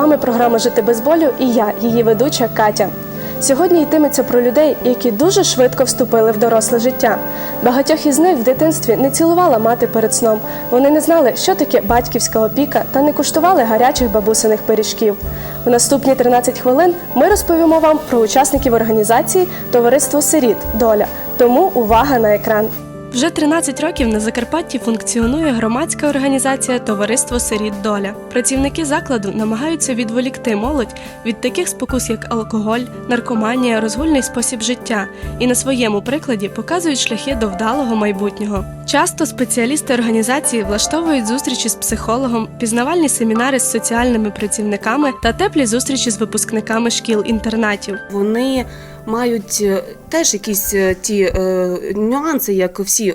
Вами програма Жити без болю і я, її ведуча Катя. Сьогодні йтиметься про людей, які дуже швидко вступили в доросле життя. Багатьох із них в дитинстві не цілувала мати перед сном. Вони не знали, що таке батьківська опіка, та не куштували гарячих бабусиних пиріжків. В наступні 13 хвилин ми розповімо вам про учасників організації Товариство Сиріт Доля. Тому увага на екран. Вже 13 років на Закарпатті функціонує громадська організація Товариство Сиріт Доля. Працівники закладу намагаються відволікти молодь від таких спокус, як алкоголь, наркоманія, розгульний спосіб життя, і на своєму прикладі показують шляхи до вдалого майбутнього. Часто спеціалісти організації влаштовують зустрічі з психологом, пізнавальні семінари з соціальними працівниками та теплі зустрічі з випускниками шкіл-інтернатів. Вони мають е, теж якісь е, ті е, нюанси, як всі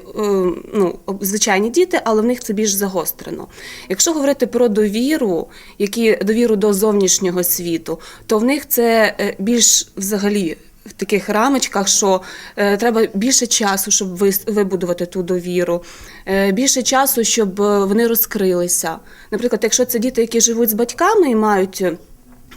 ну, звичайні діти, але в них це більш загострено. Якщо говорити про довіру, які довіру до зовнішнього світу, то в них це більш взагалі. В таких рамочках, що е, треба більше часу, щоб вис- вибудувати ту довіру, е, більше часу, щоб вони розкрилися. Наприклад, якщо це діти, які живуть з батьками і мають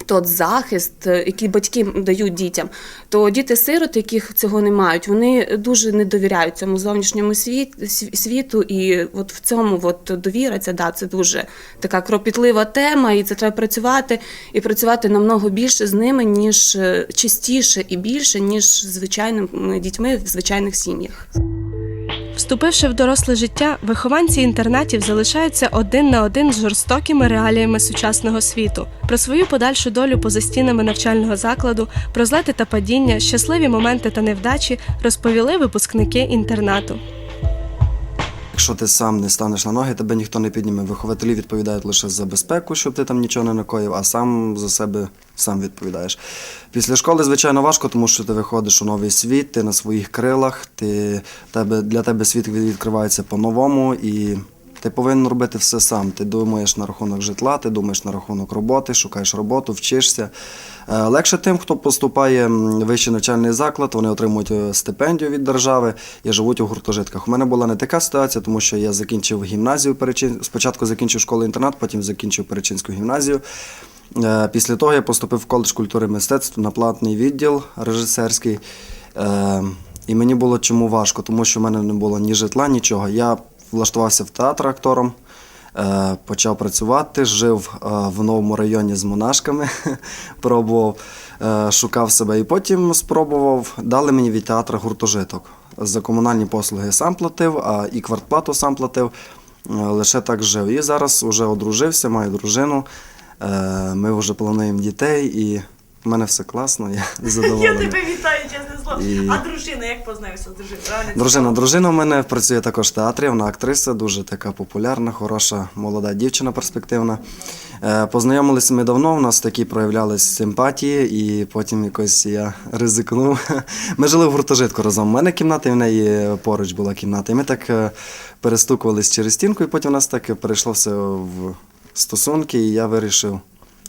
тот захист, е, який батьки дають дітям, то діти-сироти, яких цього не мають, вони дуже не довіряють цьому зовнішньому світ, світу. І от в цьому от довіра, це, да, це дуже така кропітлива тема, і це треба працювати і працювати намного більше з ними, ніж е, частіше і більше, ніж звичайними дітьми в звичайних сім'ях. Вступивши в доросле життя, вихованці інтернатів залишаються один на один з жорстокими реаліями сучасного світу. Про свою подальшу долю поза стінами навчального закладу, про злети та падіння, щасливі моменти та невдачі розповіли випускники інтернату. Якщо ти сам не станеш на ноги, тебе ніхто не підніме. Вихователі відповідають лише за безпеку, щоб ти там нічого не накоїв, а сам за себе сам відповідаєш. Після школи, звичайно, важко, тому що ти виходиш у новий світ, ти на своїх крилах, ти, тебе, для тебе світ відкривається по-новому і. Ти повинен робити все сам. Ти думаєш на рахунок житла, ти думаєш на рахунок роботи, шукаєш роботу, вчишся. Е, Легше тим, хто поступає в вищий навчальний заклад, вони отримують е, стипендію від держави і живуть у гуртожитках. У мене була не така ситуація, тому що я закінчив гімназію. Спочатку закінчив школу-інтернат, потім закінчив Перечинську гімназію. Е, Після того я поступив в коледж культури і мистецтв на платний відділ режисерський. І мені було чому важко, тому що в мене не було ні житла, нічого. Я влаштувався в театр актором, е, почав працювати, жив е, в новому районі з монашками, пробував, е, шукав себе. І потім спробував, дали мені від театру гуртожиток. За комунальні послуги сам платив, а і квартплату сам платив. Лише так жив. І зараз вже одружився, маю дружину. Ми вже плануємо дітей, і в мене все класно, я Я тебе вітаю. І- А дружина, як познайомився з дружиною? Правильно? Дружина, дружина в мене працює також в театрі, вона актриса, дуже така популярна, хороша, молода дівчина, перспективна. Е, Познайомилися ми давно, у нас такі проявлялись симпатії, і потім якось я ризикнув. Ми жили в гуртожитку разом. У мене кімната, і в неї поруч була кімната. І ми так е, перестукувались через стінку, і потім у нас так перейшло все в стосунки, і я вирішив.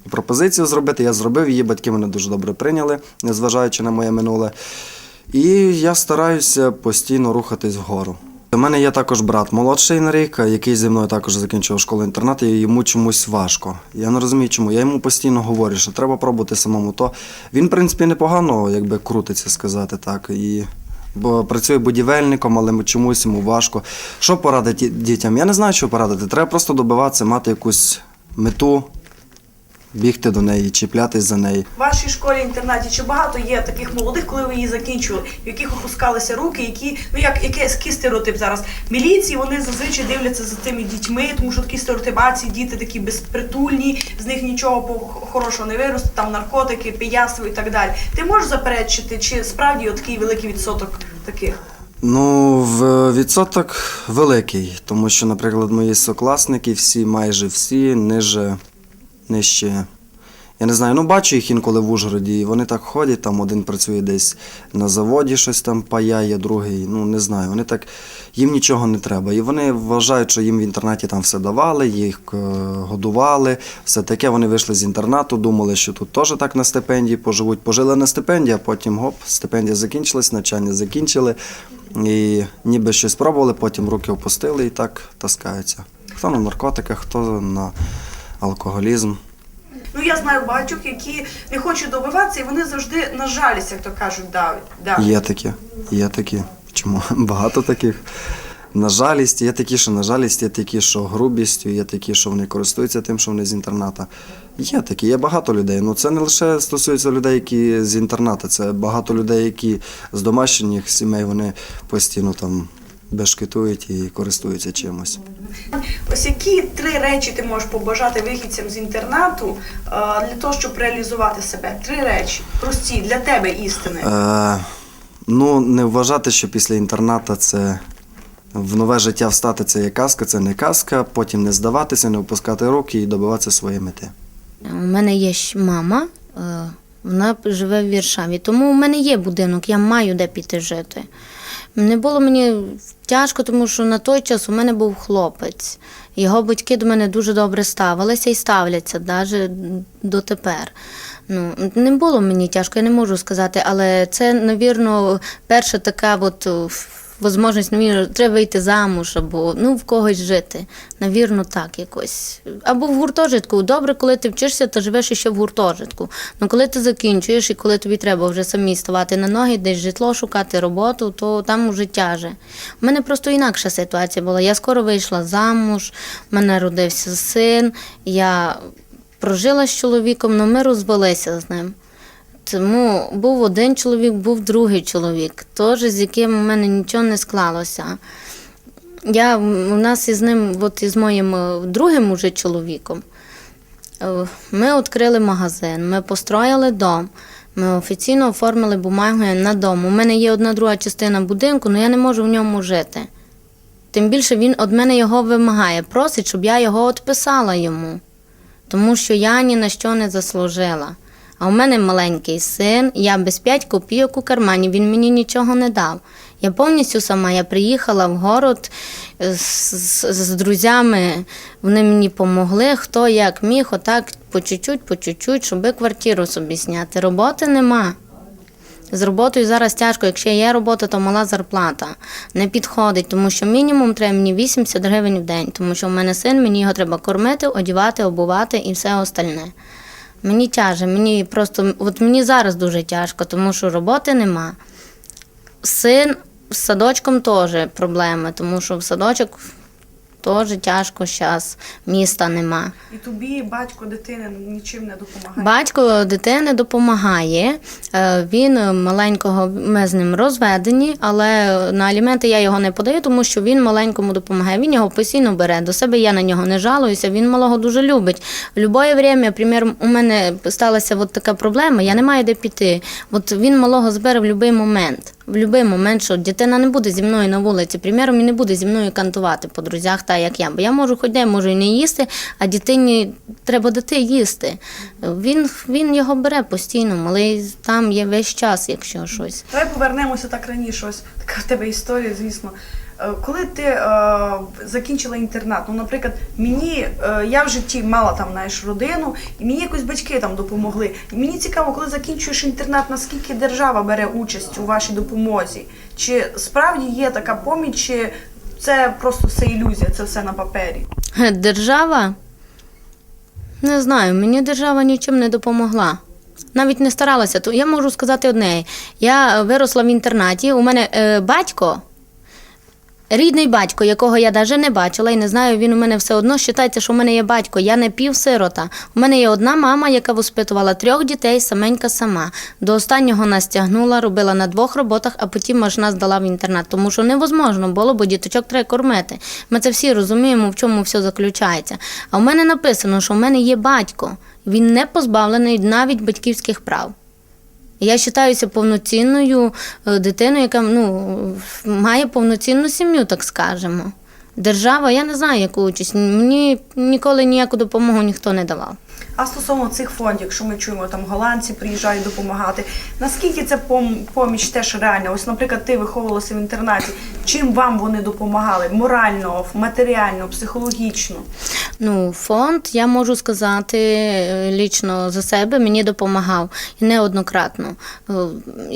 Пропозицію зробити, я зробив, її батьки мене дуже добре прийняли, незважаючи на моє минуле. І я стараюся постійно рухатись вгору. У мене є також брат молодший на рік, який зі мною також закінчив школу інтернат, і йому чомусь важко. Я не розумію, чому. Я йому постійно говорю, що треба пробувати самому то. Він, в принципі, непогано, якби крутиться сказати так. І бо працює будівельником, але чомусь йому важко. Що порадити дітям? Я не знаю, що порадити. Треба просто добиватися, мати якусь мету, бігти до неї, чіплятись за неї. В вашій школі інтернаті чи багато є таких молодих, коли ви її закінчували, в яких опускалися руки, які ну як який стереотип зараз міліції, вони зазвичай дивляться за тими дітьми, тому що такі ці діти такі безпритульні, з них нічого хорошого не виросте, там наркотики, пияство і так далі. Ти можеш заперечити, чи справді такий великий відсоток таких? Ну, в відсоток великий, тому що, наприклад, мої сокласники, всі, майже всі, ниже, нижче. Я не знаю, ну бачу їх інколи в Ужгороді, і вони так ходять, там один працює десь на заводі, щось там паяє, другий, ну не знаю. Вони так, їм нічого не треба. І вони вважають, що їм в інтернаті там все давали, їх е, годували, все таке. Вони вийшли з інтернату, думали, що тут теж так на стипендії поживуть. Пожили на стипендії, а потім гоп, стипендія закінчилась, навчання закінчили. І ніби щось пробували, потім руки опустили і так таскаються. Хто на наркотиках, хто на алкоголізм. Ну я знаю багатьох, які не хочуть добиватися, і вони завжди на жалість, як то кажуть, давить. давить. Є такі, є такі. Чому? Багато таких. На жалість, є такі, що на жалість, є такі, що грубістю, є такі, що вони користуються тим, що вони з інтерната. Є такі, є багато людей. Ну це не лише стосується людей, які з інтерната, це багато людей, які з домашніх сімей вони постійно там бешкетують і користуються чимось. Ось які три речі ти можеш побажати вихідцям з інтернату е, для того, щоб реалізувати себе? Три речі прості для тебе істини. Е, ну, не вважати, що після інтерната це в нове життя встати це є казка, це не казка, потім не здаватися, не опускати руки і добиватися своєї мети. У мене є мама, е, вона живе в Віршаві, тому у мене є будинок, я маю де піти жити. Не було мені тяжко, тому що на той час у мене був хлопець. Його батьки до мене дуже добре ставилися і ставляться навіть дотепер. Ну, не було мені тяжко, я не можу сказати, але це, навірно, перша така от можливість, навірно, треба вийти замуж або ну, в когось жити. Навірно, так якось. Або в гуртожитку. Добре, коли ти вчишся, то живеш ще в гуртожитку. Ну коли ти закінчуєш і коли тобі треба вже самі ставати на ноги, десь житло шукати, роботу, то там уже тяже. У мене просто інакша ситуація була. Я скоро вийшла замуж, в мене родився син, я прожила з чоловіком, але ми розвелися з ним. Тому був один чоловік, був другий чоловік, теж з яким у мене нічого не склалося. Я, у нас із ним, от із моїм е, другим уже чоловіком, е, ми відкрили магазин, ми построїли дом, ми офіційно оформили бумаги на дом. У мене є одна друга частина будинку, але я не можу в ньому жити. Тим більше він від мене його вимагає, просить, щоб я його відписала йому, тому що я ні на що не заслужила. А у мене маленький син, я без 5 копійок у кармані, він мені нічого не дав. Я повністю сама, я приїхала в город е, з, з, з друзями, вони мені допомогли, хто як міг, отак по чуть-чуть, по чуть-чуть, щоб квартиру собі зняти. Роботи нема. З роботою зараз тяжко. Якщо є робота, то мала зарплата. Не підходить, тому що мінімум треба мені 80 гривень в день, тому що в мене син, мені його треба кормити, одівати, обувати і все остальне. Мені тяже, мені просто, от мені зараз дуже тяжко, тому що роботи нема. Син з садочком теж проблеми, тому що в садочок теж тяжко зараз, міста нема. І тобі батько дитини нічим не допомагає. Батько дитини допомагає. Е, Він маленького, ми з ним розведені, але на аліменти я його не подаю, тому що він маленькому допомагає. Він його постійно бере до себе. Я на нього не жалуюся. Він малого дуже любить. В будь-яке время, наприклад, у мене сталася от така проблема, я не маю де піти. От він малого збере в будь-який момент. В будь-який момент, що дитина не буде зі мною на вулиці, приміром, і не буде зі мною кантувати по друзях, так як я. Бо я можу хоч можу і не їсти, а дитині треба дати їсти. Він, він його бере постійно, малий там є весь час, якщо щось. Давай повернемося так раніше. Ось така в тебе історія, звісно. Е, Коли ти е, закінчила інтернат, ну, наприклад, мені е, я в житті мала там знаєш, родину, і мені якось батьки там допомогли. І мені цікаво, коли закінчуєш інтернат, наскільки держава бере участь у вашій допомозі? Чи справді є така поміч, чи це просто все ілюзія, це все на папері? Держава? Не знаю, мені держава нічим не допомогла. Навіть не старалася. То я можу сказати одне: я виросла в інтернаті, у мене е, батько. Рідний батько, якого я навіть не бачила і не знаю, він у мене все одно вважається, що у мене є батько. Я не півсирота. У мене є одна мама, яка воспитувала трьох дітей, саменька сама. До останнього нас тягнула, робила на двох роботах, а потім аж нас дала в інтернат. Тому що невозможно було, бо діточок треба кормити. Ми це всі розуміємо, в чому все заключається. А в мене написано, що в мене є батько. Він не позбавлений навіть батьківських прав. Я вважаюся повноцінною е, дитиною, яка ну, має повноцінну сім'ю, так скажемо. Держава, я не знаю, яку участь. Мені ніколи ніяку допомогу ніхто не давав. А стосовно цих фондів, якщо ми чуємо, там голландці приїжджають допомагати, наскільки це пом- поміч теж реальна? Ось, наприклад, ти виховувалася в інтернаті. Чим вам вони допомагали? Морально, матеріально, психологічно? Ну, фонд, я можу сказати е, лічно за себе, мені допомагав і неоднократно. Е,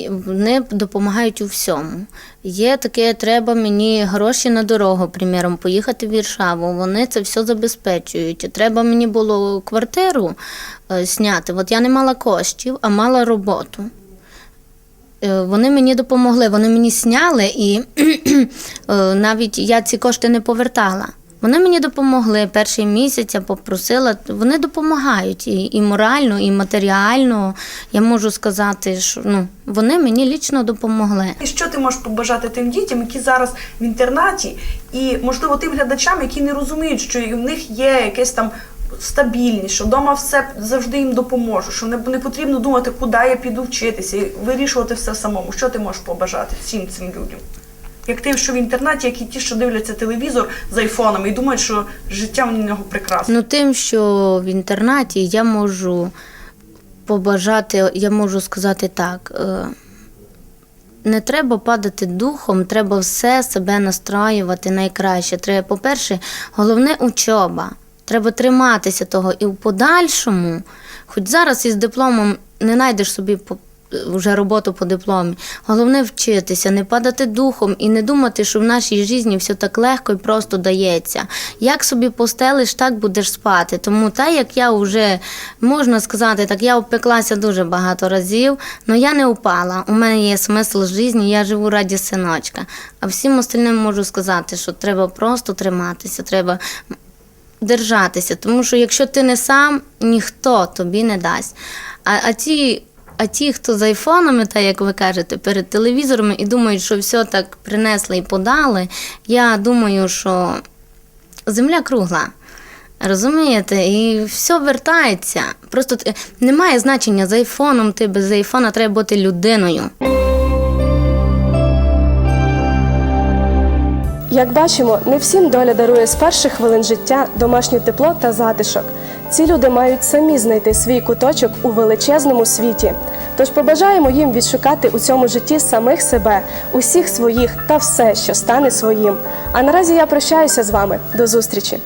Вони допомагають у всьому. Є таке, треба мені гроші на дорогу, приміром, поїхати в Віршаву. Вони це все забезпечують. Треба мені було квартиру е, зняти, от я не мала коштів, а мала роботу. Е, Вони мені допомогли, вони мені сняли, і е, навіть я ці кошти не повертала. Вони мені допомогли перший місяць, я попросила. Вони допомагають і, і морально, і матеріально. Я можу сказати, що ну, вони мені лічно допомогли. І що ти можеш побажати тим дітям, які зараз в інтернаті, і можливо тим глядачам, які не розуміють, що в них є якесь там стабільність, що вдома все завжди їм допоможе, що не, не потрібно думати, куди я піду вчитися, і вирішувати все самому. Що ти можеш побажати всім цим людям? Як тим, що в інтернаті, як і ті, що дивляться телевізор з айфонами і думають, що життя в нього прекрасне. Ну, тим, що в інтернаті я можу побажати, я можу сказати так. е, Не треба падати духом, треба все себе настраювати найкраще. Треба, по-перше, головне учоба. Треба триматися того. І в подальшому, хоч зараз із дипломом не знайдеш собі вже роботу по дипломі. Головне вчитися, не падати духом і не думати, що в нашій житті все так легко і просто дається. Як собі постелиш, так будеш спати. Тому так як я вже можна сказати, так я опеклася дуже багато разів, але я не упала. У мене є смисл життя, я живу раді синочка. А всім остальним можу сказати, що треба просто триматися, треба держатися, тому що якщо ти не сам, ніхто тобі не дасть. А, а ті. А ті, хто з айфонами, так як ви кажете, перед телевізорами і думають, що все так принесли і подали, я думаю, що земля кругла. Розумієте? І все вертається. Просто немає значення з айфоном, ти без айфона треба бути людиною. Як бачимо, не всім доля дарує з перших хвилин життя домашнє тепло та затишок. Ці люди мають самі знайти свій куточок у величезному світі. Тож побажаємо їм відшукати у цьому житті самих себе, усіх своїх та все, що стане своїм. А наразі я прощаюся з вами. До зустрічі!